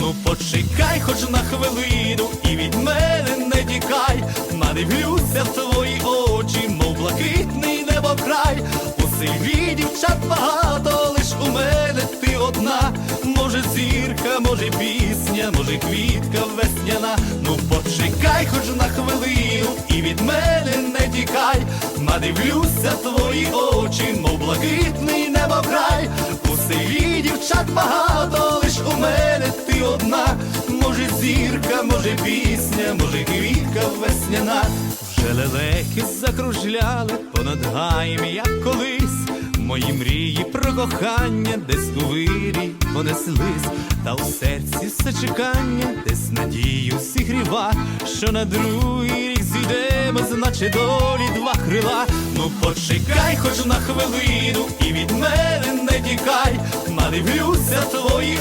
Ну почекай хоч на хвилину і від мене не тікай, надивлюся твої очі, мов блакитний небокрай. У селі дівчат багато, лиш у мене ти одна. Може зірка, може пісня, може квітка весняна. Ну почекай хоч на хвилину і від мене не тікай, надивлюся твої очі, мов блакитний небокрай. У селі дівчат багато, зірка, може пісня, може квітка весняна. Вже лелеки закружляли понад гаєм, як колись. Мої мрії про кохання десь у вирі понеслись, та у серці все чекання, десь надію зігріва, що на другий рік зійдемо, значить долі два крила. Ну почекай хоч на хвилину і від мене не тікай, надивлюся твої.